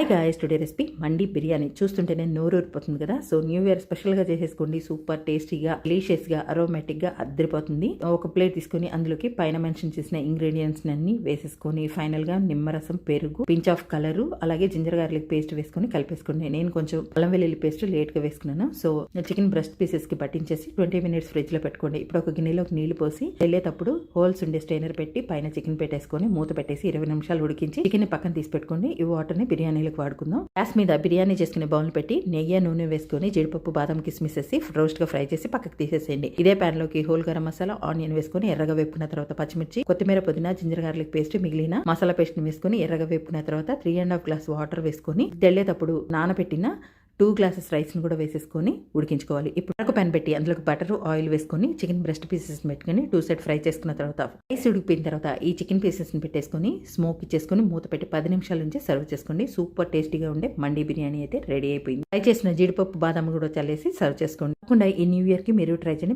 Hi guys today recipe mandi biryani చూస్తుంటేనే నోరు ఊరిపోతుంది కదా? సో న్యూ ఇయర్ స్పెషల్గా చేసేసుకోండి. సూపర్ టేస్టీగా డెలిషియస్గా గా అద్దరిపోతుంది. ఒక ప్లేట్ తీసుకొని అందులోకి పైన మెన్షన్ చేసిన ఇంగ్రీడియంట్స్ అన్ని వేసేసుకొని ఫైనల్గా నిమ్మరసం పెరుగు పించ్ ఆఫ్ కలర్ అలాగే జింజర్ గార్లిక్ పేస్ట్ వేసుకొని కలిపేసుకోండి. నేను కొంచెం అల్లం వెల్లుల్లి పేస్ట్ లేట్గా వేసుకున్నాను. సో చికెన్ బ్రెస్ట్ పీసెస్కి పట్టించేసి ట్వంటీ మినిట్స్ ఫ్రిడ్జ్లో పెట్టుకోండి. ఇప్పుడు ఒక గిన్నెలోకి నీళ్ళు పోసి వెళ్ళేటప్పుడు హోల్స్ ఉండే స్టైనర్ పెట్టి పైన చికెన్ పెట్టేసుకొని మూత పెట్టేసి ఇరవై నిమిషాలు ఉడికించి చికెన్ పక్కన తీసి పెట్టుకోండి. ఈ వాటర్ని బిర్యానీలకు వాడుకుందాం. గ్యాస్ మీద బిర్యానీ చేసుకునే బౌల్ పెట్టి నెయ్యి నూనె వేసుకొని జీడిపప్పు బాదం కిస్మిస్ వేసి రోస్ట్గా ఫ్రై చేసి పక్కకు తీసేసేయండి. ఇదే పాన్లోకి హోల్ గరం మసాలా ఆనియన్ వేసుకొని ఎర్రగా వేపుకున్న తర్వాత పచ్చిమిర్చి కొత్తిమీర పుదీనా జింజర్ గార్లిక్ పేస్ట్ మిగిలిన మసాలా పేస్ట్ని వేసుకొని ఎర్రగా వేపుకున్న తర్వాత three and half glass water వేసుకొని తెల్లేటప్పుడు నానబెట్టిన టూ గ్లాసెస్ రైస్ని కూడా వేసేసుకొని ఉడికించుకోవాలి. ఇప్పుడు ఒక పెన్ పెట్టి అందులోకి బటర్ ఆయిల్ వేసుకొని చికెన్ బ్రెస్ట్ పీసెస్ పెట్టుకొని టూ సైడ్ ఫ్రై చేసుకున్న తర్వాత రైస్ ఉడికిపోయిన తర్వాత ఈ చికెన్ పీసెస్ని పెట్టేసుకొని స్మోక్ ఇచ్చేసుకొని మూత పెట్టి పది నిమిషాల నుంచి సర్వ్ చేసుకోండి. సూపర్ టేస్టీగా ఉండే మండి బిర్యానీ అయితే రెడీ అయిపోయింది. ఫ్రై చేసిన జీడిపప్పు బాదం కూడా చల్లేసి సర్వ్ చేసుకోండి. కాకుండా ఈ న్యూ ఇయర్కి మీరు ట్రై చేయండి.